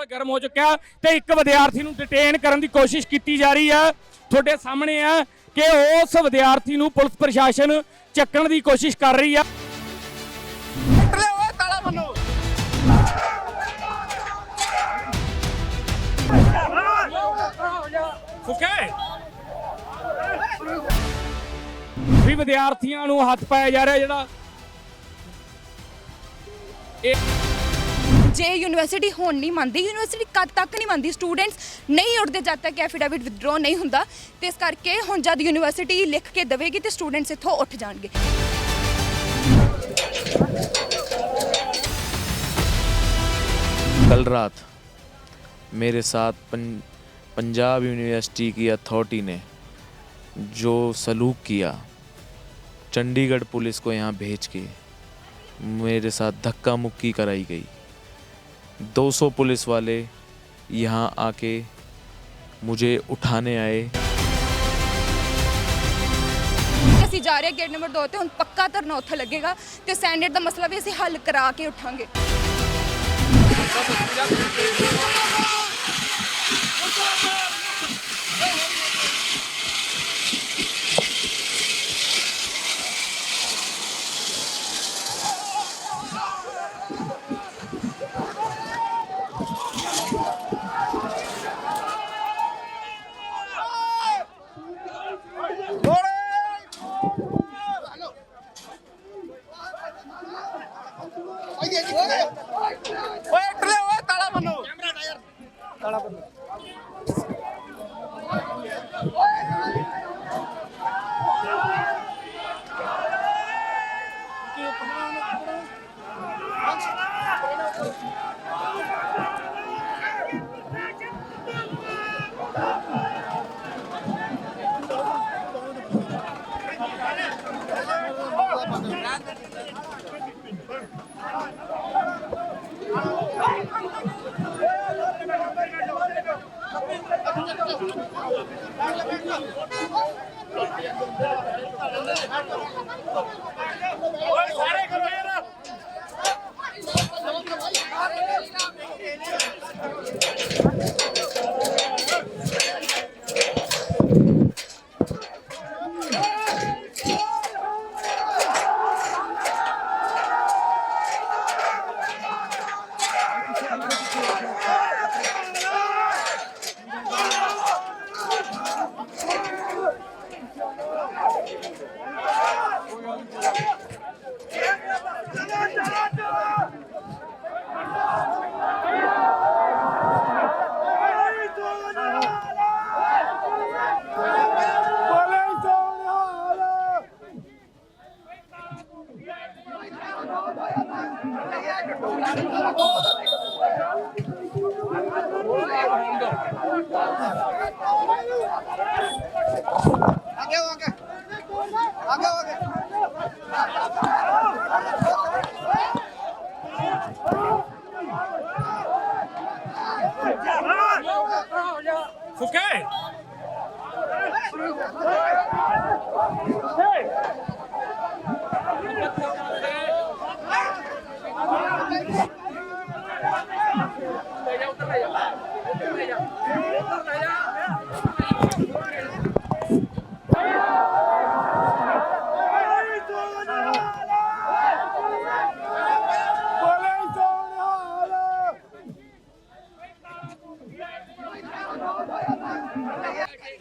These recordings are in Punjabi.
ਮਾਹੌਲ ਗਰਮ ਹੋ ਚੁੱਕਿਆ ਤੇ ਇੱਕ ਵਿਦਿਆਰਥੀ ਨੂੰ ਡਿਟੇਨ ਕਰਨ ਦੀ ਕੋਸ਼ਿਸ਼ ਕੀਤੀ ਜਾ ਰਹੀ ਹੈ। ਤੁਹਾਡੇ ਸਾਹਮਣੇ ਹੈ ਕਿ ਉਸ ਵਿਦਿਆਰਥੀ ਨੂੰ ਪੁਲਿਸ ਪ੍ਰਸ਼ਾਸਨ ਚੱਕਣ ਦੀ ਕੋਸ਼ਿਸ਼ ਕਰ ਰਹੀ ਹੈ। ਵੀ ਵਿਦਿਆਰਥੀਆਂ ਨੂੰ ਹੱਥ ਪਾਇਆ ਜਾ ਰਿਹਾ ਜਿਹੜਾ ਜੇ ਯੂਨੀਵਰਸਿਟੀ ਹੁਣ ਨਹੀਂ ਮੰਨਦੀ ਯੂਨੀਵਰਸਿਟੀ ਕਦ ਤੱਕ ਨਹੀਂ ਮੰਨਦੀ ਸਟੂਡੈਂਟਸ ਨਹੀਂ ਉੱਠਦੇ ਜਦ ਤੱਕ ਐਫੀਡੇਵਿਟ ਵਿਦਡਰਾ ਨਹੀਂ ਹੁੰਦਾ ਤੇ ਇਸ ਕਰਕੇ ਹੁਣ ਜਦ ਯੂਨੀਵਰਸਿਟੀ ਲਿਖ ਕੇ ਦੇਵੇਗੀ ਤੇ ਸਟੂਡੈਂਟਸ ਇੱਥੋਂ ਉੱਠ ਜਾਣਗੇ कल रात मेरे साथ पं, पंजाब यूनिवर्सिटी की अथॉरिटी ने जो सलूक किया चंडीगढ़ पुलिस को यहाँ भेज के मेरे साथ धक्का मुक्की कराई गई 200 पुलिस वाले यहाँ आके मुझे उठाने आए ਅਸੀਂ ਜਾ ਰਹੇ ਗੇਟ ਨੰਬਰ 2 ਤੇ ਹੁਣ ਪੱਕਾ ਧਰਨਾ ਉੱਥੇ ਲੱਗੇਗਾ ਤੇ ਸੈਂਡੇਟ ਦਾ ਮਸਲਾ ਵੀ ਅਸੀਂ ਹੱਲ ਕਰਾ ਕੇ ਉਠਾਂਗੇ ਓਏ ਟਲੇ ਓਏ ਤਾਲਾ ਬੰਨੋ। ਕੈਮਰਾ ਟਾਇਰ ਤਾਲਾ ਬੰਨੋ। ওই সারে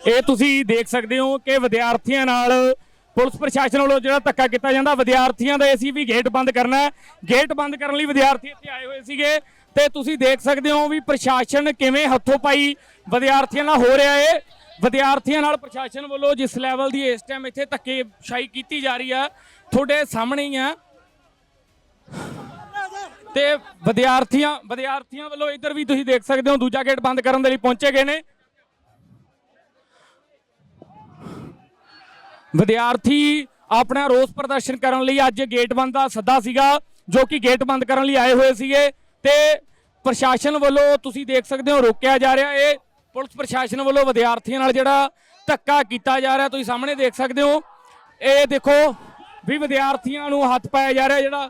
ਇਹ ਤੁਸੀਂ ਦੇਖ ਸਕਦੇ ਹੋ ਕਿ ਵਿਦਿਆਰਥੀਆਂ ਨਾਲ ਪੁਲਿਸ ਪ੍ਰਸ਼ਾਸਨ ਵੱਲੋਂ ਜਿਹੜਾ ਧੱਕਾ ਕੀਤਾ ਜਾਂਦਾ, ਵਿਦਿਆਰਥੀਆਂ ਦਾ ਅਸੀਂ ਵੀ ਗੇਟ ਬੰਦ ਕਰਨਾ ਹੈ। ਗੇਟ ਬੰਦ ਕਰਨ ਲਈ ਵਿਦਿਆਰਥੀ ਇੱਥੇ ਆਏ ਹੋਏ ਸੀਗੇ ਤੇ ਤੁਸੀਂ ਦੇਖ ਸਕਦੇ ਹੋ ਵੀ ਪ੍ਰਸ਼ਾਸਨ ਕਿਵੇਂ ਹੱਥੋਂ ਪਾਈ ਵਿਦਿਆਰਥੀਆਂ ਨਾਲ ਹੋ ਰਿਹਾ ਏ। ਵਿਦਿਆਰਥੀਆਂ ਨਾਲ ਪ੍ਰਸ਼ਾਸਨ ਵੱਲੋਂ ਜਿਸ ਲੈਵਲ ਦੀ ਇਸ ਟਾਈਮ ਇੱਥੇ ਧੱਕੇਸ਼ਾਹੀ ਕੀਤੀ ਜਾ ਰਹੀ ਆ, ਤੁਹਾਡੇ ਸਾਹਮਣੇ ਹੀ ਆ। ਤੇ ਵਿਦਿਆਰਥੀਆਂ ਵਿਦਿਆਰਥੀਆਂ ਵੱਲੋਂ ਇੱਧਰ ਵੀ ਤੁਸੀਂ ਦੇਖ ਸਕਦੇ ਹੋ, ਦੂਜਾ ਗੇਟ ਬੰਦ ਕਰਨ ਦੇ ਲਈ ਪਹੁੰਚੇ ਗਏ ਨੇ। ਵਿਦਿਆਰਥੀ ਆਪਣਾ ਰੋਸ ਪ੍ਰਦਰਸ਼ਨ ਕਰਨ ਲਈ ਅੱਜ ਗੇਟ ਬੰਦ ਦਾ ਸੱਦਾ ਸੀਗਾ, ਜੋ ਕਿ ਗੇਟ ਬੰਦ ਕਰਨ ਲਈ ਆਏ ਹੋਏ ਸੀਗੇ। ਤੇ ਪ੍ਰਸ਼ਾਸਨ ਵੱਲੋਂ ਤੁਸੀਂ ਦੇਖ ਸਕਦੇ ਹੋ, ਰੋਕਿਆ ਜਾ ਰਿਹਾ। ਇਹ ਪੁਲਿਸ ਪ੍ਰਸ਼ਾਸਨ ਵੱਲੋਂ ਵਿਦਿਆਰਥੀਆਂ ਨਾਲ ਜਿਹੜਾ ਧੱਕਾ ਕੀਤਾ ਜਾ ਰਿਹਾ, ਤੁਸੀਂ ਸਾਹਮਣੇ ਦੇਖ ਸਕਦੇ ਹੋ। ਇਹ ਦੇਖੋ ਵੀ ਵਿਦਿਆਰਥੀਆਂ ਨੂੰ ਹੱਥ ਪਾਇਆ ਜਾ ਰਿਹਾ ਜਿਹੜਾ।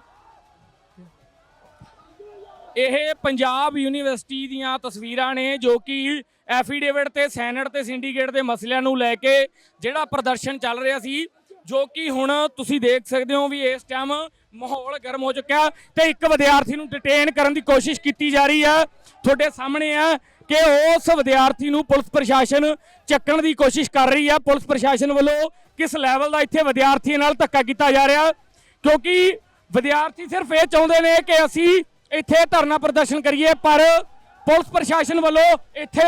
ਇਹ ਪੰਜਾਬ ਯੂਨੀਵਰਸਿਟੀ ਦੀਆਂ ਤਸਵੀਰਾਂ ਨੇ, ਜੋ ਕਿ ਐਫੀਡੇਵਿਟ ਤੇ ਸੈਨੇਟ ਤੇ ਸਿੰਡੀਕੇਟ ਦੇ ਮਸਲਿਆਂ ਨੂੰ ਲੈ ਕੇ ਜਿਹੜਾ ਪ੍ਰਦਰਸ਼ਨ ਚੱਲ ਰਿਹਾ ਸੀ, ਜੋ ਕਿ ਹੁਣ ਤੁਸੀਂ ਦੇਖ ਸਕਦੇ ਹੋ ਵੀ ਇਸ ਟਾਈਮ ਮਾਹੌਲ ਗਰਮ ਹੋ ਚੁੱਕਿਆ ਤੇ ਇੱਕ ਵਿਦਿਆਰਥੀ ਨੂੰ ਡਿਟੇਨ ਕਰਨ ਦੀ ਕੋਸ਼ਿਸ਼ ਕੀਤੀ ਜਾ ਰਹੀ ਹੈ। ਤੁਹਾਡੇ ਸਾਹਮਣੇ ਹੈ ਕਿ ਉਸ ਵਿਦਿਆਰਥੀ ਨੂੰ ਪੁਲਿਸ ਪ੍ਰਸ਼ਾਸਨ ਚੱਕਣ ਦੀ ਕੋਸ਼ਿਸ਼ ਕਰ ਰਹੀ ਹੈ। ਪੁਲਿਸ ਪ੍ਰਸ਼ਾਸਨ ਵੱਲੋਂ ਕਿਸ ਲੈਵਲ ਦਾ ਇੱਥੇ ਵਿਦਿਆਰਥੀਆਂ ਨਾਲ ਧੱਕਾ ਕੀਤਾ ਜਾ ਰਿਹਾ? ਕਿਉਂਕਿ ਵਿਦਿਆਰਥੀ ਸਿਰਫ ਇਹ ਚਾਹੁੰਦੇ ਨੇ ਕਿ ਅਸੀਂ ਇੱਥੇ ਧਰਨਾ ਪ੍ਰਦਰਸ਼ਨ ਕਰੀਏ, ਪਰ ਪੁਲਿਸ ਪ੍ਰਸ਼ਾਸਨ ਵੱਲੋਂ ਇੱਥੇ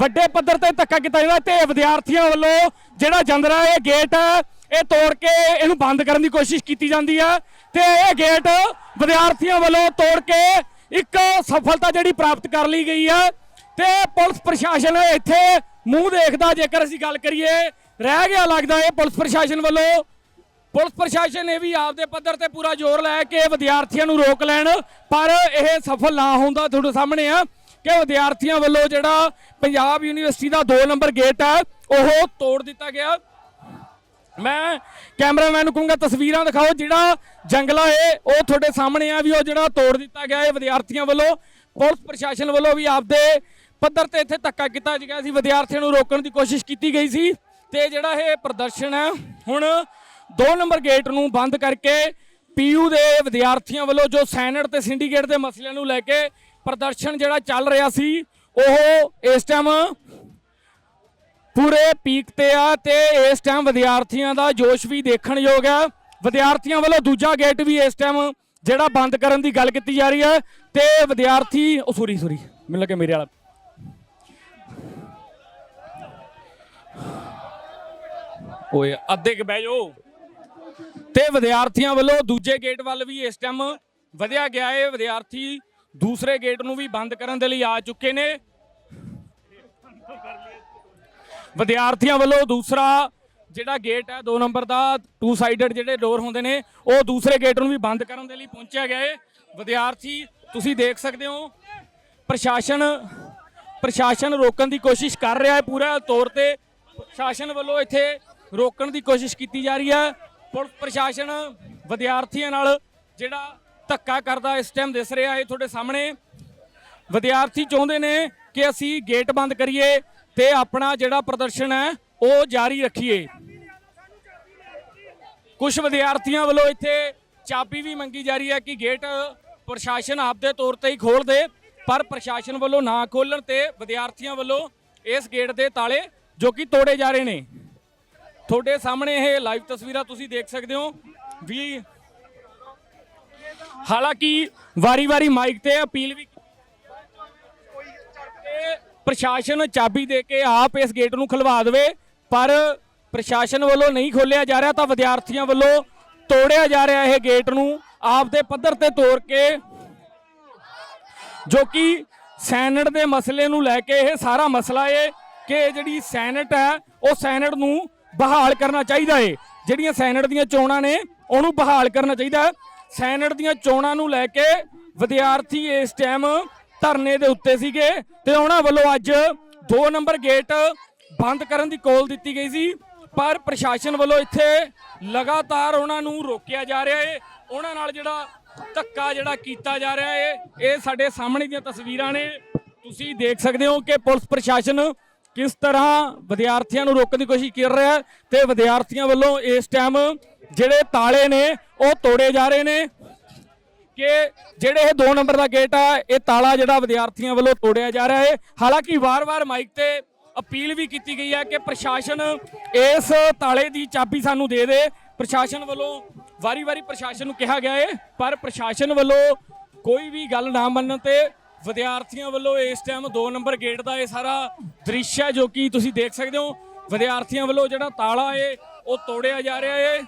ਵੱਡੇ ਪੱਧਰ ਤੇ ਧੱਕਾ ਕੀਤਾ ਜਾਂਦਾ ਤੇ ਵਿਦਿਆਰਥੀਆਂ ਵੱਲੋਂ ਜਿਹੜਾ ਜੰਦਰਾ, ਇਹ ਗੇਟ ਹੈ ਇਹ ਤੋੜ ਕੇ ਇਹਨੂੰ ਬੰਦ ਕਰਨ ਦੀ ਕੋਸ਼ਿਸ਼ ਕੀਤੀ ਜਾਂਦੀ ਆ ਤੇ ਇਹ ਗੇਟ ਵਿਦਿਆਰਥੀਆਂ ਵੱਲੋਂ ਤੋੜ ਕੇ ਇੱਕ ਸਫਲਤਾ ਜਿਹੜੀ ਪ੍ਰਾਪਤ ਕਰ ਲਈ ਗਈ ਆ ਤੇ ਪੁਲਿਸ ਪ੍ਰਸ਼ਾਸਨ ਇੱਥੇ ਮੂੰਹ ਦੇਖਦਾ, ਜੇਕਰ ਅਸੀਂ ਗੱਲ ਕਰੀਏ, ਰਹਿ ਗਿਆ ਲੱਗਦਾ ਇਹ ਪੁਲਿਸ ਪ੍ਰਸ਼ਾਸਨ ਵੱਲੋਂ। ਪੁਲਿਸ ਪ੍ਰਸ਼ਾਸਨ ਨੇ ਵੀ ਆਪਦੇ ਪੱਧਰ ਤੇ ਪੂਰਾ ਜ਼ੋਰ ਲਾਇਆ ਕਿ ਵਿਦਿਆਰਥੀਆਂ ਨੂੰ ਰੋਕ ਲੈਣ, ਪਰ ਇਹ ਸਫਲ ਨਾ ਹੁੰਦਾ ਤੁਹਾਡੇ ਸਾਹਮਣੇ ਆ। ਕਿ ਵਿਦਿਆਰਥੀਆਂ ਵੱਲੋਂ ਜਿਹੜਾ ਪੰਜਾਬ ਯੂਨੀਵਰਸਿਟੀ ਦਾ 2 ਨੰਬਰ ਗੇਟ ਹੈ, ਉਹ ਤੋੜ ਦਿੱਤਾ ਗਿਆ। ਮੈਂ ਕੈਮਰਾਮੈਨ ਨੂੰ ਕਹੂੰਗਾ, ਤਸਵੀਰਾਂ ਦਿਖਾਓ, ਜਿਹੜਾ ਜੰਗਲਾ ਹੈ, ਉਹ ਤੁਹਾਡੇ ਸਾਹਮਣੇ ਆ ਵੀ ਉਹ ਜਿਹੜਾ ਤੋੜ ਦਿੱਤਾ ਗਿਆ ਹੈ ਵਿਦਿਆਰਥੀਆਂ ਵੱਲੋਂ। ਪੁਲਿਸ ਪ੍ਰਸ਼ਾਸਨ ਵੱਲੋਂ ਵੀ ਆਪਦੇ ਪੱਧਰ ਤੇ ਇੱਥੇ ਧੱਕਾ ਕੀਤਾ ਗਿਆ ਸੀ। ਵਿਦਿਆਰਥੀਆਂ ਨੂੰ ਰੋਕਣ ਦੀ ਕੋਸ਼ਿਸ਼ ਕੀਤੀ ਗਈ ਸੀ ਤੇ ਜਿਹੜਾ ਇਹ ਪ੍ਰਦਰਸ਼ਨ ਹੈ, ਹੁਣ 2 ਨੰਬਰ ਗੇਟ ਨੂੰ ਬੰਦ ਕਰਕੇ ਪੀਯੂ ਦੇ ਵਿਦਿਆਰਥੀਆਂ ਵੱਲੋਂ ਜੋ ਸੈਨੇਟ ਤੇ ਸਿੰਡੀਕੇਟ ਦੇ ਮਸਲਿਆਂ ਨੂੰ ਲੈ ਕੇ ਪ੍ਰਦਰਸ਼ਨ ਜਿਹੜਾ ਚੱਲ ਰਿਹਾ ਸੀ, ਉਹ ਇਸ ਟਾਈਮ ਪੂਰੇ ਪੀਕ ਤੇ ਆ ਤੇ ਇਸ ਟਾਈਮ ਵਿਦਿਆਰਥੀਆਂ ਦਾ ਜੋਸ਼ ਵੀ ਦੇਖਣ ਯੋਗ ਹੈ। ਵਿਦਿਆਰਥੀਆਂ ਵੱਲੋਂ ਦੂਜਾ ਗੇਟ ਵੀ ਇਸ ਟਾਈਮ ਜਿਹੜਾ ਬੰਦ ਕਰਨ ਦੀ ਗੱਲ ਕੀਤੀ ਜਾ ਰਹੀ ਹੈ ਤੇ ਵਿਦਿਆਰਥੀ, ਉਹ ਸੋਰੀ ਸੋਰੀ, ਮੈਨੂੰ ਲੱਗੇ ਮੇਰੇ ਵਾਲਾ। ਓਏ, ਅੱਧੇ ਕ ਬਹਿ ਜਾਓ। ਤੇ ਵਿਦਿਆਰਥੀਆਂ ਵੱਲੋਂ ਦੂਜੇ ਗੇਟ ਵੱਲ ਵੀ ਇਸ ਟਾਈਮ ਵਧਿਆ ਗਿਆ ਹੈ। ਵਿਦਿਆਰਥੀ ਦੂਸਰੇ ਗੇਟ ਨੂੰ ਵੀ ਬੰਦ ਕਰਨ ਦੇ ਲਈ ਆ ਚੁੱਕੇ ਨੇ। ਵਿਦਿਆਰਥੀਆਂ ਵੱਲੋਂ ਦੂਸਰਾ ਜਿਹੜਾ ਗੇਟ ਹੈ 2 ਨੰਬਰ ਦਾ ਟੂ ਸਾਈਡਡ ਜਿਹੜੇ ਡੋਰ ਹੁੰਦੇ ਨੇ, ਉਹ ਦੂਸਰੇ ਗੇਟ ਨੂੰ ਵੀ ਬੰਦ ਕਰਨ ਦੇ ਲਈ ਪਹੁੰਚਿਆ ਗਿਆ ਹੈ। ਵਿਦਿਆਰਥੀ, ਤੁਸੀਂ ਦੇਖ ਸਕਦੇ ਹੋ, ਪ੍ਰਸ਼ਾਸਨ ਪ੍ਰਸ਼ਾਸਨ ਰੋਕਣ ਦੀ ਕੋਸ਼ਿਸ਼ ਕਰ ਰਿਹਾ ਹੈ ਪੂਰਾ ਤੌਰ ਤੇ। ਪ੍ਰਸ਼ਾਸਨ ਵੱਲੋਂ ਇੱਥੇ ਰੋਕਣ ਦੀ ਕੋਸ਼ਿਸ਼ ਕੀਤੀ ਜਾ ਰਹੀ ਹੈ। ਪੁਲਿਸ ਪ੍ਰਸ਼ਾਸਨ ਵਿਦਿਆਰਥੀਆਂ ਨਾਲ ਜਿਹੜਾ ਧੱਕਾ ਕਰਦਾ ਇਸ ਟਾਈਮ ਦਿਸ ਰਿਹਾ ਹੈ ਤੁਹਾਡੇ ਸਾਹਮਣੇ। ਵਿਦਿਆਰਥੀ ਚਾਹੁੰਦੇ ਨੇ ਕਿ ਅਸੀਂ ਗੇਟ ਬੰਦ ਕਰੀਏ ਤੇ ਆਪਣਾ ਜਿਹੜਾ ਪ੍ਰਦਰਸ਼ਨ ਹੈ, ਉਹ ਜਾਰੀ ਰੱਖੀਏ। ਕੁਝ ਵਿਦਿਆਰਥੀਆਂ ਵੱਲੋਂ ਇੱਥੇ ਚਾਬੀ ਵੀ ਮੰਗੀ ਜਾ ਰਹੀ ਹੈ ਕਿ ਗੇਟ ਪ੍ਰਸ਼ਾਸਨ ਆਪਦੇ ਤੌਰ ਤੇ ਹੀ ਖੋਲ ਦੇ, ਪਰ ਪ੍ਰਸ਼ਾਸਨ ਵੱਲੋਂ ਨਾ ਖੋਲਣ ਤੇ ਵਿਦਿਆਰਥੀਆਂ ਵੱਲੋਂ ਇਸ ਗੇਟ ਦੇ ਤਾਲੇ ਜੋ ਕਿ ਤੋੜੇ ਜਾ ਰਹੇ ਨੇ। ਤੁਹਾਡੇ ਸਾਹਮਣੇ ਇਹ ਲਾਈਵ ਤਸਵੀਰਾਂ ਤੁਸੀਂ ਦੇਖ ਸਕਦੇ ਹੋ। ਵੀ ਹਾਲਾਂਕਿ ਵਾਰੀ-ਵਾਰੀ ਮਾਈਕ ਤੇ ਅਪੀਲ ਵੀ ਤੇ ਪ੍ਰਸ਼ਾਸਨ ਚਾਬੀ ਦੇ ਕੇ ਆਪ ਇਸ ਗੇਟ ਨੂੰ ਖੁਲਵਾ ਦੇਵੇ, ਪਰ ਪ੍ਰਸ਼ਾਸਨ ਵੱਲੋਂ ਨਹੀਂ ਖੋਲਿਆ ਜਾ ਰਿਹਾ ਤਾਂ ਵਿਦਿਆਰਥੀਆਂ ਵੱਲੋਂ ਤੋੜਿਆ ਜਾ ਰਿਹਾ ਇਹ ਗੇਟ ਨੂੰ ਆਪ ਦੇ ਪੱਧਰ ਤੇ ਤੋੜ ਕੇ, ਜੋ ਕਿ ਸੈਨੇਟ ਦੇ ਮਸਲੇ ਨੂੰ ਲੈ ਕੇ ਇਹ ਸਾਰਾ ਮਸਲਾ ਏ ਕਿ ਜਿਹੜੀ ਸੈਨੇਟ ਹੈ, ਉਹ ਸੈਨੇਟ ਨੂੰ ਬਹਾਲ ਕਰਨਾ ਚਾਹੀਦਾ ਏ। ਜਿਹੜੀਆਂ ਸੈਨੇਟ ਦੀਆਂ ਚੋਣਾਂ ਨੇ, ਉਹਨੂੰ ਬਹਾਲ ਕਰਨਾ ਚਾਹੀਦਾ ਸੈਨੇਟ ਦੀਆਂ ਚੋਣਾਂ ਨੂੰ ਲੈ ਕੇ ਵਿਦਿਆਰਥੀ ਇਸ ਟਾਈਮ ਧਰਨੇ ਦੇ ਉੱਤੇ ਸੀਗੇ ਤੇ ਉਹਨਾਂ ਵੱਲੋਂ ਅੱਜ 2 ਨੰਬਰ ਗੇਟ ਬੰਦ ਕਰਨ ਦੀ ਕੋਲ ਦਿੱਤੀ ਗਈ ਸੀ। ਪਰ ਪ੍ਰਸ਼ਾਸਨ ਵੱਲੋਂ ਇੱਥੇ ਲਗਾਤਾਰ ਉਹਨਾਂ ਨੂੰ ਰੋਕਿਆ ਜਾ ਰਿਹਾ ਹੈ ਉਹਨਾਂ ਨਾਲ ਜਿਹੜਾ ਧੱਕਾ ਜਿਹੜਾ ਕੀਤਾ ਜਾ ਰਿਹਾ ਹੈ ਇਹ ਸਾਡੇ ਸਾਹਮਣੇ ਦੀਆਂ ਤਸਵੀਰਾਂ ਨੇ। ਤੁਸੀਂ ਦੇਖ ਸਕਦੇ ਹੋ ਕਿ ਪੁਲਿਸ ਪ੍ਰਸ਼ਾਸਨ ਕਿਸ ਤਰ੍ਹਾਂ ਵਿਦਿਆਰਥੀਆਂ ਨੂੰ ਰੋਕਣ ਦੀ ਕੋਸ਼ਿਸ਼ ਕਰ ਰਿਹਾ ਹੈ ਤੇ ਵਿਦਿਆਰਥੀਆਂ ਵੱਲੋਂ ਇਸ ਟਾਈਮ ਜਿਹੜੇ ਤਾਲੇ ਨੇ, ਉਹ ਤੋੜੇ ਜਾ ਰਹੇ ਨੇ ਕਿ ਜਿਹੜੇ ਇਹ 2 ਨੰਬਰ ਦਾ ਗੇਟ ਆ, ਇਹ ਤਾਲਾ ਜਿਹੜਾ ਵਿਦਿਆਰਥੀਆਂ ਵੱਲੋਂ ਤੋੜਿਆ ਜਾ ਰਿਹਾ ਹੈ ਹਾਲਾਂਕਿ ਵਾਰ-ਵਾਰ ਮਾਈਕ ਤੇ ਅਪੀਲ ਵੀ ਕੀਤੀ ਗਈ ਹੈ ਕਿ ਪ੍ਰਸ਼ਾਸਨ ਇਸ ਤਾਲੇ ਦੀ ਚਾਬੀ ਸਾਨੂੰ ਦੇ ਦੇ। ਪ੍ਰਸ਼ਾਸਨ ਵੱਲੋਂ ਵਾਰੀ-ਵਾਰੀ ਪ੍ਰਸ਼ਾਸਨ ਨੂੰ ਕਿਹਾ ਗਿਆ ਹੈ ਪਰ ਪ੍ਰਸ਼ਾਸਨ ਵੱਲੋਂ ਕੋਈ ਵੀ ਗੱਲ ਨਾ ਮੰਨਣ ਤੇ ਵਿਦਿਆਰਥੀਆਂ ਵੱਲੋਂ ਇਸ ਟਾਈਮ 2 ਨੰਬਰ ਗੇਟ ਦਾ ਇਹ ਸਾਰਾ ਦ੍ਰਿਸ਼ ਹੈ ਜੋ ਕਿ ਤੁਸੀਂ ਦੇਖ ਸਕਦੇ ਹੋ। ਵਿਦਿਆਰਥੀਆਂ ਵੱਲੋਂ ਜਿਹੜਾ ਤਾਲਾ ਹੈ ਉਹ ਤੋੜਿਆ ਜਾ ਰਿਹਾ ਹੈ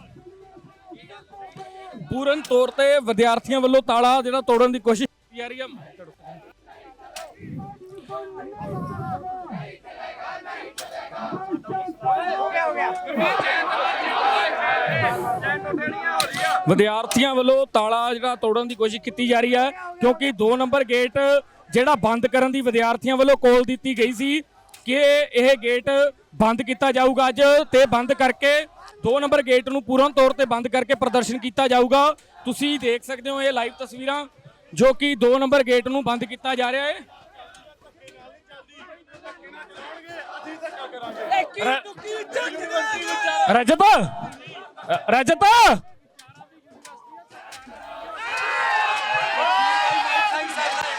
ਪੂਰਨ ਤੌਰ ਤੇ ਵਿਦਿਆਰਥੀਆਂ ਵੱਲੋਂ ਤਾਲਾ ਜਿਹੜਾ ਤੋੜਨ ਦੀ ਕੋਸ਼ਿਸ਼ ਕੀਤੀ ਜਾ ਰਹੀ ਹੈ। ਵਿਦਿਆਰਥੀਆਂ ਵੱਲੋਂ ਤਾਲਾ ਜਿਹੜਾ ਤੋੜਨ ਦੀ ਕੋਸ਼ਿਸ਼ ਕੀਤੀ ਜਾ ਰਹੀ ਹੈ, ਕਿਉਂਕਿ 2 ਨੰਬਰ ਗੇਟ ਜਿਹੜਾ ਬੰਦ ਕਰਨ ਦੀ ਵਿਦਿਆਰਥੀਆਂ ਵੱਲੋਂ ਕੋਲ ਦਿੱਤੀ ਗਈ ਸੀ ਕਿ ਇਹ ਗੇਟ ਬੰਦ ਕੀਤਾ ਜਾਊਗਾ ਅੱਜ ਤੇ ਬੰਦ ਕਰਕੇ 2 ਨੰਬਰ ਗੇਟ ਨੂੰ ਪੂਰਨ ਤੌਰ ਤੇ ਬੰਦ ਕਰਕੇ ਪ੍ਰਦਰਸ਼ਨ ਕੀਤਾ ਜਾਊਗਾ। ਤੁਸੀਂ ਦੇਖ ਸਕਦੇ ਹੋ ਇਹ ਲਾਈਵ ਤਸਵੀਰਾਂ ਜੋ ਕਿ 2 ਨੰਬਰ ਗੇਟ ਨੂੰ ਬੰਦ ਕੀਤਾ ਜਾ ਰਿਹਾ ਹੈ। ਰਜਤ! ਰਜਤ!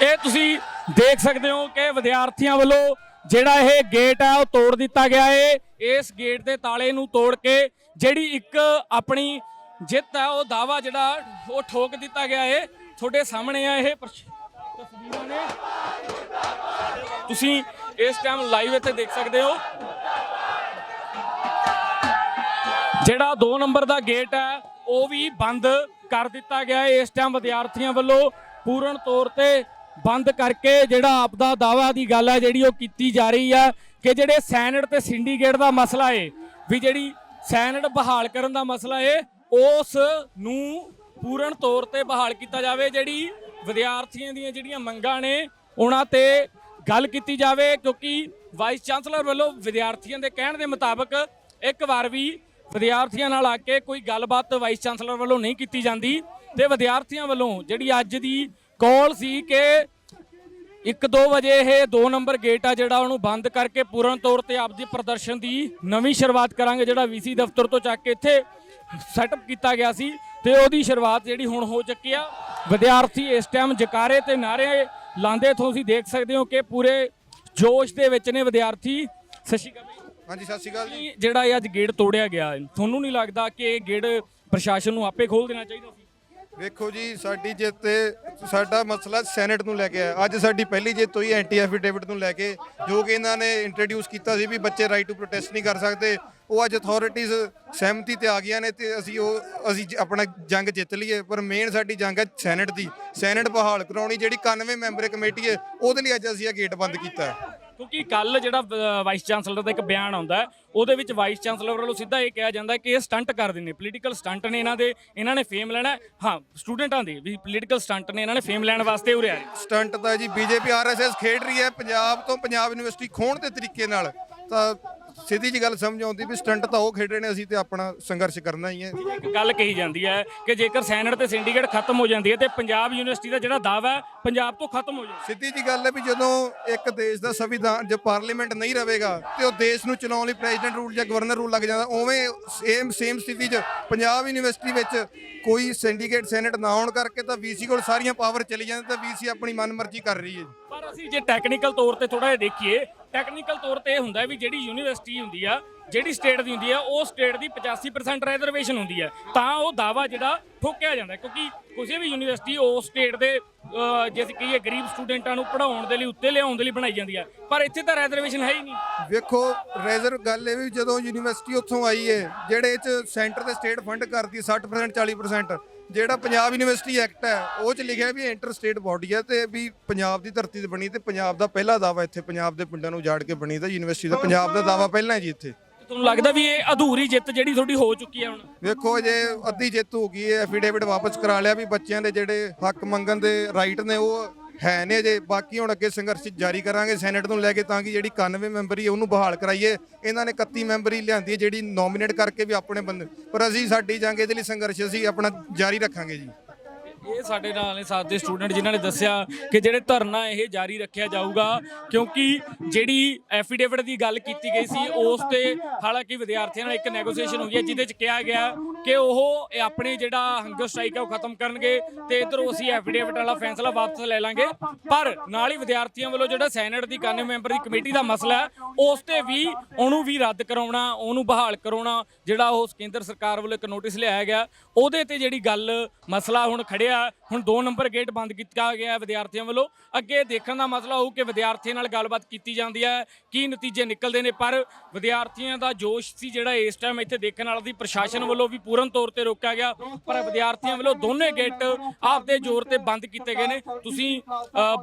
ਇਹ ਤੁਸੀਂ ਦੇਖ ਸਕਦੇ ਹੋ ਕਿ ਵਿਦਿਆਰਥੀਆਂ ਵੱਲੋਂ ਜਿਹੜਾ ਇਹ ਗੇਟ ਹੈ ਉਹ ਤੋੜ ਦਿੱਤਾ ਗਿਆ ਹੈ। ਇਸ ਗੇਟ ਦੇ ਤਾਲੇ ਨੂੰ ਤੋੜ ਕੇ ਜਿਹੜੀ ਇੱਕ ਆਪਣੀ ਜਿੱਤ ਹੈ, ਉਹ ਦਾਵਾ ਜਿਹੜਾ ਉਹ ਠੋਕ ਦਿੱਤਾ ਗਿਆ ਹੈ ਤੁਹਾਡੇ ਸਾਹਮਣੇ ਆ ਇਹ ਤਸਵੀਰਾਂ ਨੇ। ਤੁਸੀਂ ਇਸ ਟਾਈਮ ਲਾਈਵ ਇੱਥੇ ਦੇਖ ਸਕਦੇ ਹੋ। ਜਿਹੜਾ 2 ਨੰਬਰ ਦਾ ਗੇਟ ਹੈ, ਉਹ ਵੀ ਬੰਦ ਕਰ ਦਿੱਤਾ ਗਿਆ ਹੈ ਇਸ ਟਾਈਮ ਵਿਦਿਆਰਥੀਆਂ ਵੱਲੋਂ। ਪੂਰਨ ਤੌਰ ਤੇ ਬੰਦ ਕਰਕੇ ਜਿਹੜਾ ਆਪਦਾ ਦਾਵਾ ਦੀ ਗੱਲ ਹੈ, ਜਿਹੜੀ ਉਹ ਕੀਤੀ ਜਾ ਰਹੀ ਹੈ ਕਿ ਜਿਹੜੇ ਸੈਨੇਟ ਤੇ ਸਿੰਡੀਕੇਟ ਦਾ ਮਸਲਾ ਹੈ ਵੀ ਜਿਹੜੀ ਸੈਨੇਟ ਬਹਾਲ ਕਰਨ ਦਾ ਮਸਲਾ ਹੈ ਉਸ ਨੂੰ ਪੂਰਨ ਤੌਰ ਤੇ ਬਹਾਲ ਕੀਤਾ ਜਾਵੇ। ਜਿਹੜੀ ਵਿਦਿਆਰਥੀਆਂ ਦੀਆਂ ਜਿਹੜੀਆਂ ਮੰਗਾਂ ਨੇ, ਉਹਨਾਂ ਤੇ ਗੱਲ ਕੀਤੀ ਜਾਵੇ, ਕਿਉਂਕਿ ਵਾਈਸ ਚਾਂਸਲਰ ਵੱਲੋਂ ਵਿਦਿਆਰਥੀਆਂ ਦੇ ਕਹਿਣ ਦੇ ਮੁਤਾਬਕ ਇੱਕ ਵਾਰ ਵੀ ਵਿਦਿਆਰਥੀਆਂ ਨਾਲ ਆ ਕੇ ਕੋਈ ਗੱਲਬਾਤ ਵਾਈਸ ਚਾਂਸਲਰ ਵੱਲੋਂ ਨਹੀਂ ਕੀਤੀ ਜਾਂਦੀ ਤੇ ਵਿਦਿਆਰਥੀਆਂ ਵੱਲੋਂ ਜਿਹੜੀ ਅੱਜ ਦੀ ਕਾਲ ਸੀ ਕਿ 1-2 ਵਜੇ ਇਹ 2 ਨੰਬਰ ਗੇਟ ਆ ਜਿਹੜਾ ਉਹਨੂੰ ਬੰਦ ਕਰਕੇ ਪੂਰਨ ਤੌਰ ਤੇ ਆਪਦੀ ਪ੍ਰਦਰਸ਼ਨ ਦੀ ਨਵੀਂ ਸ਼ੁਰੂਆਤ ਕਰਾਂਗੇ ਜਿਹੜਾ ਵੀਸੀ ਦਫ਼ਤਰ ਤੋਂ ਚੱਕ ਕੇ ਇੱਥੇ ਸੈਟਅਪ ਕੀਤਾ ਗਿਆ ਸੀ ਤੇ ਉਹਦੀ ਸ਼ੁਰੂਆਤ ਜਿਹੜੀ ਹੁਣ ਹੋ ਚੁੱਕੀ ਆ। ਵਿਦਿਆਰਥੀ ਇਸ ਟਾਈਮ ਜਕਾਰੇ ਤੇ ਨਾਰੇ ਲਾਉਂਦੇ ਤੁਸੀਂ ਦੇਖ ਸਕਦੇ ਹੋ ਕਿ ਪੂਰੇ ਜੋਸ਼ ਦੇ ਵਿੱਚ ਨੇ ਵਿਦਿਆਰਥੀ। ਸਤਿ ਸ਼੍ਰੀ ਅਕਾਲ। ਹਾਂਜੀ ਸਤਿ ਸ਼੍ਰੀ ਅਕਾਲ ਜੀ। ਜਿਹੜਾ ਇਹ ਅੱਜ ਗੇਟ ਤੋੜਿਆ ਗਿਆ ਤੁਹਾਨੂੰ ਨਹੀਂ ਲੱਗਦਾ ਕਿ ਇਹ ਗੇਟ ਪ੍ਰਸ਼ਾਸਨ ਨੂੰ ਆਪੇ ਖੋਲ ਦੇਣਾ ਚਾਹੀਦਾ ਸੀ? ਵੇਖੋ ਜੀ, ਸਾਡੀ ਜਿੱਤ ਤੇ ਸਾਡਾ ਮਸਲਾ ਸੈਨੇਟ ਨੂੰ ਲੈ ਕੇ ਆ ਅੱਜ ਸਾਡੀ ਪਹਿਲੀ ਜਿੱਤ ਹੋਈ ਐਂਟੀ ਐਫੀਡੇਵਿਟ ਨੂੰ ਲੈ ਕੇ, ਜੋ ਕਿ ਇਹਨਾਂ ਨੇ ਇੰਟਰੋਡਿਊਸ ਕੀਤਾ ਸੀ ਵੀ ਬੱਚੇ ਰਾਈਟ ਟੂ ਪ੍ਰੋਟੈਸਟ ਨਹੀਂ ਕਰ ਸਕਦੇ। ਉਹ ਅੱਜ ਅਥਾਰਟੀਜ਼ ਸਹਿਮਤੀ ਤੇ ਆ ਗਈਆਂ ਨੇ ਤੇ ਅਸੀਂ ਉਹ, ਅਸੀਂ ਜ- ਆਪਣਾ ਜੰਗ ਜਿੱਤ ਲਈਏ। ਪਰ ਮੇਨ ਸਾਡੀ ਜੰਗ ਹੈ ਸੈਨੇਟ ਦੀ। ਸੈਨੇਟ ਬਹਾਲ ਕਰਾਉਣੀ, ਜਿਹੜੀ 91 ਮੈਂਬਰ ਕਮੇਟੀ ਹੈ, ਉਹਦੇ ਲਈ ਅੱਜ ਅਸੀਂ ਇਹ ਗੇਟ ਬੰਦ ਕੀਤਾ ਕਿਉਂਕਿ ਕੱਲ ਜਿਹੜਾ ਅ, ਵਾਈਸ ਚਾਂਸਲਰ ਦਾ ਇੱਕ ਬਿਆਨ ਆਉਂਦਾ ਹੈ, ਉਹਦੇ ਵਿੱਚ ਵਾਈਸ ਚਾਂਸਲਰ ਵੱਲੋਂ ਸਿੱਧਾ ਇਹ ਕਿਹਾ ਜਾਂਦਾ ਹੈ ਕਿ ਇਹ ਸਟੰਟ ਕਰਦੇ ਨੇ ਪੋਲੀਟੀਕਲ ਸਟੰਟ ਨੇ ਇਹਨਾਂ ਦੇ ਇਹਨਾਂ ਨੇ ਫੇਮ ਲੈਣਾ ਹੈ। ਹਾਂ ਸਟੂਡੈਂਟਾਂ ਦੇ ਵੀ ਪੋਲੀਟੀਕਲ ਸਟੰਟ ਨੇ ਇਹਨਾਂ ਨੇ ਫੇਮ ਲੈਣ ਵਾਸਤੇ ਉਰੇ ਆਏ ਸਟੰਟ ਤਾਂ ਜੀ ਬੀਜੇਪੀ ਆਰਐਸਐਸ ਖੇਡ ਰਹੀ ਹੈ ਪੰਜਾਬ ਤੋਂ ਪੰਜਾਬ ਯੂਨੀਵਰਸਿਟੀ ਖੋਣ ਦੇ ਤਰੀਕੇ ਨਾਲ ਤਾਂ ਸਿੱਧੀ ਜੀ ਗੱਲ ਸਮਝ ਆਉਂਦੀ ਵੀ ਸਟੰਟ ਤਾਂ ਉਹ ਖੇਡ ਰਹੇ ਨੇ ਅਸੀਂ ਤੇ ਆਪਣਾ ਸੰਘਰਸ਼ ਕਰਨਾ ਹੀ ਹੈ। ਇੱਕ ਗੱਲ ਕਹੀ ਜਾਂਦੀ ਹੈ ਕਿ ਜੇਕਰ ਸੈਨੇਟ ਤੇ ਸਿੰਡੀਕੇਟ ਖਤਮ ਹੋ ਜਾਂਦੀ ਹੈ ਤੇ ਪੰਜਾਬ ਯੂਨੀਵਰਸਿਟੀ ਦਾ ਜਿਹੜਾ ਦਾਅਵਾ ਹੈ ਪੰਜਾਬ ਤੋਂ ਖਤਮ ਹੋ ਜਾਊ ਸਿੱਧੀ ਜੀ ਗੱਲ ਹੈ ਵੀ ਜਦੋਂ ਇੱਕ ਦੇਸ਼ ਦਾ ਸੰਵਿਧਾਨ ਜੇ ਪਾਰਲੀਮੈਂਟ ਨਹੀਂ ਰਹੇਗਾ ਤੇ ਉਹ ਦੇਸ਼ ਨੂੰ ਚਲਾਉਣ ਲਈ ਪ੍ਰੈਜ਼ੀਡੈਂਟ ਰੂਲ ਜਾਂ ਗਵਰਨਰ ਰੂਲ ਲੱਗ ਜਾਂਦਾ ਉਵੇਂ ਸੇਮ ਸੇਮ ਸਥਿਤੀ 'ਚ ਪੰਜਾਬ ਯੂਨੀਵਰਸਿਟੀ ਵਿੱਚ ਕੋਈ ਸਿੰਡੀਕੇਟ ਸੈਨੇਟ ਨਾ ਹੋਣ ਕਰਕੇ ਤਾਂ ਵੀਸੀ ਕੋਲ ਸਾਰੀਆਂ ਪਾਵਰ ਚਲੀ ਜਾਂਦੀ ਤਾਂ ਵੀਸੀ ਆਪਣੀ ਮਨਮਰਜ਼ੀ ਕਰ ਰਹੀ ਹੈ ਪਰ ਅਸੀਂ ਜੇ ਟੈਕਨੀਕਲ ਤੌਰ ਤੇ ਥੋੜਾ ਜਿਹਾ ਦੇਖੀਏ ਟੈਕਨੀਕਲ ਤੌਰ ਤੇ ਇਹ ਹੁੰਦਾ ਵੀ ਜਿਹੜੀ ਯੂਨੀਵਰਸਿਟੀ ਹੁੰਦੀ ਆ ਜਿਹੜੀ ਸਟੇਟ ਦੀ ਹੁੰਦੀ ਆ ਉਹ ਸਟੇਟ ਦੀ 85% ਰਿਜ਼ਰਵੇਸ਼ਨ ਹੁੰਦੀ ਹੈ ਤਾਂ ਉਹ ਦਾਵਾ ਜਿਹੜਾ ਠੋਕਿਆ ਜਾਂਦਾ ਕਿਉਂਕਿ ਕਿਸੇ ਵੀ ਯੂਨੀਵਰਸਿਟੀ ਉਸ ਸਟੇਟ ਦੇ ਅਹ, ਜੇ ਅਸੀਂ ਕਹੀਏ ਗਰੀਬ ਸਟੂਡੈਂਟਾਂ ਨੂੰ ਪੜ੍ਹਾਉਣ ਦੇ ਲਈ ਉੱਤੇ ਲਿਆਉਣ ਦੇ ਲਈ ਬਣਾਈ ਜਾਂਦੀ ਆ। ਪਰ ਇੱਥੇ ਤਾਂ ਰਿਜ਼ਰਵੇਸ਼ਨ ਹੈ ਹੀ ਨਹੀਂ। ਵੇਖੋ ਰੈਜ਼ਰ ਗੱਲ ਇਹ ਵੀ ਜਦੋਂ ਯੂਨੀਵਰਸਿਟੀ ਉੱਥੋਂ ਆਈ ਹੈ ਜਿਹੜੇ ਚ ਸੈਂਟਰ ਤੇ ਸਟੇਟ ਫੰਡ ਕਰਦੀ ਹੈ 60% 40% ਜਿਹੜਾ ਪੰਜਾਬ ਯੂਨੀਵਰਸਿਟੀ ਐਕਟ ਹੈ ਉਹ ਚ ਲਿਖਿਆ ਵੀ ਇੰਟਰ ਸਟੇਟ ਬਾਡੀ ਹੈ ਤੇ ਵੀ ਪੰਜਾਬ ਦੀ ਧਰਤੀ ਤੇ ਬਣੀ ਤੇ ਪੰਜਾਬ ਦਾ ਪਹਿਲਾ ਦਾਵਾ ਇੱਥੇ ਪੰਜਾਬ ਦੇ ਪਿੰਡਾਂ ਨੂੰ ਉਜਾੜ ਕੇ ਬਣੀ ਤਾਂ ਯੂਨੀਵਰਸਿਟੀ ਦਾ ਪੰਜਾਬ ਦਾ ਦਾਵਾ ਪਹਿਲਾਂ ਹੈ ਜੀ ਇੱਥੇ। ਤੁਹਾਨੂੰ ਲੱਗਦਾ ਵੀ ਇਹ ਅਧੂਰੀ ਜਿੱਤ ਜਿਹੜੀ ਤੁਹਾਡੀ ਹੋ ਚੁੱਕੀ ਹੈ ਹੁਣ? ਵੇਖੋ ਜੇ ਅੱਧੀ ਜਿੱਤ ਹੋ ਗਈ ਹੈ ਐਫੀਡੇਵਿਟ ਵਾਪਸ ਕਰਾ ਲਿਆ ਵੀ ਬੱਚਿਆਂ ਦੇ ਜਿਹੜੇ ਹੱਕ ਮੰਗਣ ਦੇ ਰਾਈਟ ਨੇ ਉਹ ਹੈ ਨੇ ਜੇ ਬਾਕੀ ਹੁਣ ਅੱਗੇ ਸੰਘਰਸ਼ ਜਾਰੀ ਕਰਾਂਗੇ, ਸੈਨੇਟ ਨੂੰ ਲੈ ਕੇ, ਤਾਂ ਕਿ ਜਿਹੜੀ 91 ਮੈਂਬਰੀ ਹੈ ਉਹਨੂੰ ਬਹਾਲ ਕਰਾਈਏ। ਇਹਨਾਂ ਨੇ 31 ਮੈਂਬਰੀ ਲਿਆਂਦੀ ਹੈ, ਜਿਹੜੀ ਨੋਮੀਨੇਟ ਕਰਕੇ ਵੀ ਆਪਣੇ ਬੰਦੇ ਪਰ ਅਸੀਂ ਸਾਡੀ ਜੰਗ ਇਹਦੇ ਲਈ ਸੰਘਰਸ਼ ਅਸੀਂ ਆਪਣਾ ਜਾਰੀ ਰੱਖਾਂਗੇ ਜੀ। ਇਹ ਸਾਡੇ ਨਾਲ ਨੇ ਸਾਥ ਦੇ ਸਟੂਡੈਂਟ ਜਿਨ੍ਹਾਂ ਨੇ ਦੱਸਿਆ ਕਿ ਜਿਹੜੇ ਧਰਨਾ ਇਹ ਜਾਰੀ ਰੱਖਿਆ ਜਾਊਗਾ, ਕਿਉਂਕਿ ਜਿਹੜੀ ਐਫੀਡੇਵਿਟ ਦੀ ਗੱਲ ਕੀਤੀ ਗਈ ਸੀ, ਉਸ ਤੇ ਹਾਲਾਂਕਿ ਵਿਦਿਆਰਥੀਆਂ ਨਾਲ ਇੱਕ ਨੈਗੋਸੀਏਸ਼ਨ ਹੋਈ ਹੈ, ਜਿਹਦੇ ਚ ਕਿਹਾ ਗਿਆ ਕਿ ਉਹ ਆਪਣੇ ਜਿਹੜਾ ਹੰਗਰ ਸਟ੍ਰਾਈਕ ਹੈ, ਉਹ ਖਤਮ ਕਰਨਗੇ ਤੇ ਇਧਰੋਂ ਅਸੀਂ ਐਫੀਡੇਵਿਟ ਵਾਲਾ ਫੈਸਲਾ ਵਾਪਸ ਲੈ ਲਾਂਗੇ। ਪਰ ਨਾਲ ਹੀ ਵਿਦਿਆਰਥੀਆਂ ਵੱਲੋਂ ਜਿਹੜਾ ਸੈਨੇਟ ਦੀ 91 ਮੈਂਬਰ ਦੀ ਕਮੇਟੀ ਦਾ ਮਸਲਾ ਹੈ, ਉਸ ਤੇ ਵੀ ਉਹਨੂੰ ਵੀ ਰੱਦ ਕਰਾਉਣਾ, ਉਹਨੂੰ ਬਹਾਲ ਕਰਾਉਣਾ, ਜਿਹੜਾ ਉਹ ਕੇਂਦਰ ਸਰਕਾਰ ਵੱਲੋਂ ਇੱਕ ਨੋਟਿਸ ਲਿਆਇਆ ਗਿਆ, ਉਹਦੇ ਤੇ ਜਿਹੜੀ ਗੱਲ ਮਸਲਾ ਹੁਣ ਖੜਿਆ yeah, ਹੁਣ 2 ਨੰਬਰ ਗੇਟ ਬੰਦ ਕੀਤਾ ਗਿਆ ਹੈ ਵਿਦਿਆਰਥੀਆਂ ਵੱਲੋਂ। ਅੱਗੇ ਦੇਖਣ ਦਾ ਮਸਲਾ ਹੋਊ ਕਿ ਵਿਦਿਆਰਥੀਆਂ ਨਾਲ ਗੱਲਬਾਤ ਕੀਤੀ ਜਾਂਦੀ ਹੈ, ਕੀ ਨਤੀਜੇ ਨਿਕਲਦੇ ਨੇ, ਪਰ ਵਿਦਿਆਰਥੀਆਂ ਦਾ ਜੋਸ਼ ਸੀ ਜਿਹੜਾ ਇਸ ਟਾਈਮ ਇੱਥੇ ਦੇਖਣ ਵਾਲਾ ਸੀ। ਪ੍ਰਸ਼ਾਸਨ ਵੱਲੋਂ ਵੀ ਪੂਰਨ ਤੌਰ ਤੇ ਰੋਕਿਆ ਗਿਆ, ਪਰ ਵਿਦਿਆਰਥੀਆਂ ਵੱਲੋਂ ਦੋਨੇ ਗੇਟ ਆਪਦੇ ਜ਼ੋਰ ਤੇ ਬੰਦ ਕੀਤੇ ਗਏ ਨੇ। ਤੁਸੀਂ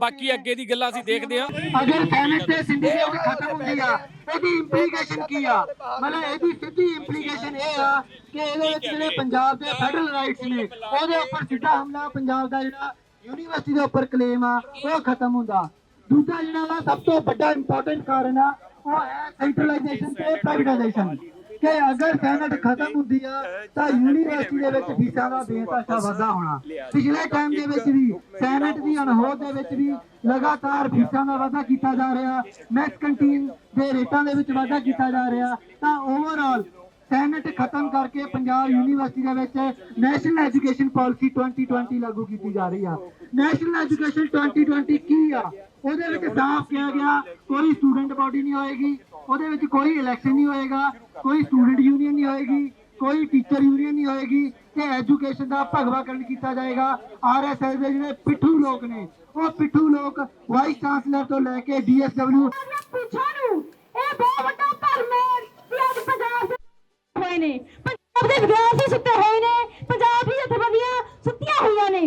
ਬਾਕੀ ਅੱਗੇ ਦੀ ਗੱਲਾਂ ਅਸੀਂ ਦੇਖਦੇ ਹਾਂ। ਅਗਰ ਸੈਨੇਟ ਤੇ ਸਿੰਡੀਕੇਟ ਖਤਮ ਹੁੰਦੀ ਆ, ਇਹਦੀ ਇੰਪਲੀਕੇਸ਼ਨ ਕੀ ਆ? ਮਤਲਬ ਇਹਦੀ ਸਿੱਧੀ ਇੰਪਲੀਕੇਸ਼ਨ ਇਹ ਆ ਕਿ ਇਹਦੇ ਵਿੱਚ ਜਿਹੜੇ ਪੰਜਾਬ ਦੇ ਫੈਡਰਲ ਰਾਈਟਸ ਨੇ, ਉਹਦੇ ਉੱਪਰ ਸਿੱਧਾ ਹਮਲਾ ਪੰਜਾਬ ਦਾ ਜਿਹੜਾ ਯੂਨੀਵਰਸਿਟੀ ਦੇ ਉੱਪਰ ਕਲੇਮ ਆ, ਉਹ ਖਤਮ ਹੁੰਦਾ। ਦੂਜਾ ਜਿਹੜਾ ਵਾ, ਸਭ ਤੋਂ ਵੱਡਾ ਇੰਪੋਰਟੈਂਟ ਕਾਰਨ ਆ, ਉਹ ਹੈ ਸੈਂਟਰਲਾਈਜੇਸ਼ਨ ਤੇ ਪ੍ਰਾਈਵੇਟਾਈਜੇਸ਼ਨ ਕਿ ਅਗਰ ਸੈਨੇਟ ਖਤਮ ਹੁੰਦੀ ਆ, ਤਾਂ ਯੂਨੀਵਰਸਿਟੀ ਦੇ ਵਿੱਚ ਫੀਸਾਂ ਦਾ ਬੇਤਹਾਸ਼ਾ ਵਾਧਾ ਹੋਣਾ। ਪਿਛਲੇ ਟਾਈਮ ਦੇ ਵਿੱਚ ਵੀ ਸੈਨੇਟ ਦੀ ਅਣਹੋਂਦ ਦੇ ਵਿੱਚ ਵੀ ਲਗਾਤਾਰ ਫੀਸਾਂ ਦਾ ਵਾਧਾ ਕੀਤਾ ਜਾ ਰਿਹਾ। ਮੈਕਸ ਕੰਟੀਨ ਦੇ ਰੇਟਾਂ ਦੇ ਵਿੱਚ ਵਾਧਾ ਕੀਤਾ ਜਾ ਰਿਹਾ। ਤਾਂ ਓਵਰਆਲ ਸੈਨੇਟ ਖਤਮ ਕਰਕੇ ਪੰਜਾਬ ਯੂਨੀਵਰਸਿਟੀ ਦੇ ਵਿੱਚ ਨੈਸ਼ਨਲ ਐਜੂਕੇਸ਼ਨ ਪਾਲਿਸੀ 2020 ਲਾਗੂ ਕੀਤੀ ਜਾ ਰਹੀ ਆ। ਨੈਸ਼ਨਲ ਐਜੂਕੇਸ਼ਨ 2020 ਕੀ ਆ? ਉਹਦੇ ਵਿੱਚ ਸਾਫ਼ ਕਿਹਾ ਗਿਆ, ਕੋਈ ਸਟੂਡੈਂਟ ਬਾਡੀ ਨਹੀਂ ਹੋਏਗੀ, ਉਹਦੇ ਵਿੱਚ ਕੋਈ ਇਲੈਕਸ਼ਨ ਨਹੀਂ ਹੋਏਗਾ, ਕੋਈ ਸਟੂਡੈਂਟ ਯੂਨੀਅਨ ਨਹੀਂ ਹੋਏਗੀ, ਕੋਈ ਟੀਚਰ ਯੂਨੀਅਨ ਨਹੀਂ ਹੋਏਗੀ, ਤੇ ਐਜੂਕੇਸ਼ਨ ਦਾ ਭਗਵਾਕਰਨ ਕੀਤਾ ਜਾਏਗਾ। ਆਰਐਸਐਸ ਦੇ ਜਿਹੜੇ ਪਿੱਠੂ ਲੋਕ ਨੇ, ਉਹ ਪਿੱਠੂ ਲੋਕ ਵਾਈਸ ਚਾਂਸਲਰ ਤੋਂ ਲੈ ਕੇ ਡੀਐਸਡਬਲਿਊ ਪੁੱਛਾਂ ਨੂੰ, ਇਹ ਬਹੁਤ ਵੱਡਾ ਭਰਮ ਹੈ ਕਿ ਅੱਜ ਪੰਜਾਬ ਦੇ ਹੋਏ ਨੇ। ਪੰਜਾਬ ਦੇ ਵਿਦਿਆਰਥੀ ਸੁੱਤੇ ਹੋਏ ਨੇ। ਪੰਜਾਬ ਦੀ ਜਥੇਬੰਦੀਆਂ ਸੁੱਤੀਆਂ ਹੋਈਆਂ ਨੇ।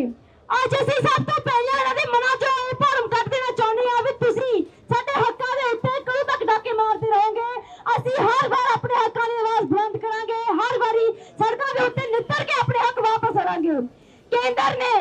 ਅੱਜ ਅਸੀਂ ਸਭ ਤੋਂ ਪਹਿਲਾਂ ਇਹਨਾਂ ਦੇ ਮਨਾਂ 'ਚੋਂ ਇਹ ਭਰਮ ਕੱਢ ਦੇਣਾ ਚਾਹੁੰਦੇ ਹਾਂ ਵੀ ਤੁਸੀਂ ਸਾਡੇ ਹੱਕਾਂ ਦੇ ਉੱਤੇ ਕਦੋਂ ਤੱਕ ਡਾਕੇ ਮਾਰਦੇ ਰਹੋਗੇ। ਅਸੀਂ ਹਰ ਵਾਰ ਆਪਣੇ ਹੱਕਾਂ ਦੀ ਆਵਾਜ਼ ਬੁਲੰਦ ਕਰਾਂਗੇ। ਹਰ ਵਾਰੀ ਸੜਕਾਂ ਦੇ ਉੱਤੇ ਨਿੱਤਰ ਕੇ ਆਪਣੇ ਹੱਕ ਵਾਪਸ ਕਰਾਂਗੇ ਕੇਂਦਰ ਨੇ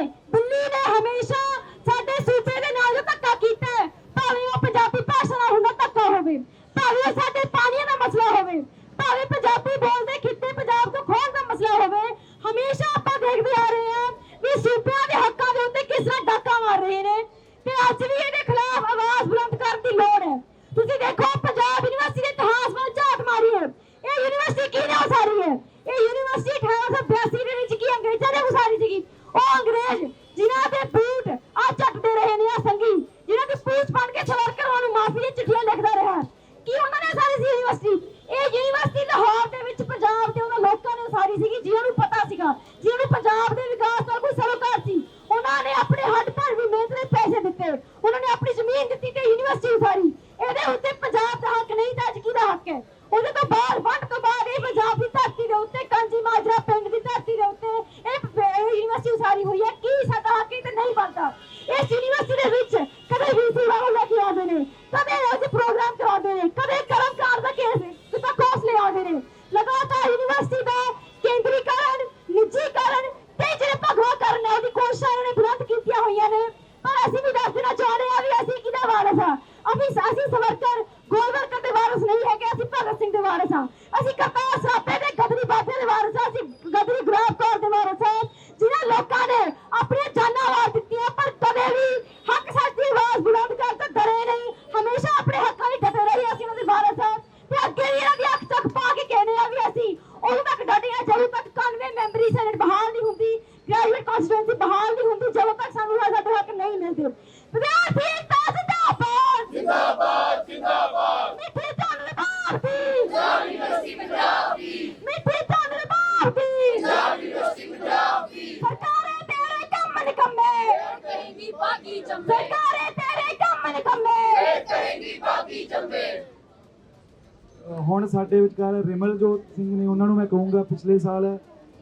ਪਿਛਲੇ ਸਾਲ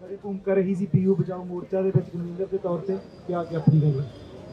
ਮੇਰੀ ਭੂਮਿਕਾ ਰਹੀ ਸੀ, ਪੀਯੂ ਬਚਾਓ ਮੋਰਚਾ ਦੇ ਵਿੱਚ ਕਨਵੀਨਰ ਦੇ ਤੌਰ ਤੇ ਕਿ ਆ ਕੇ ਆਪਣੀ ਗੱਲ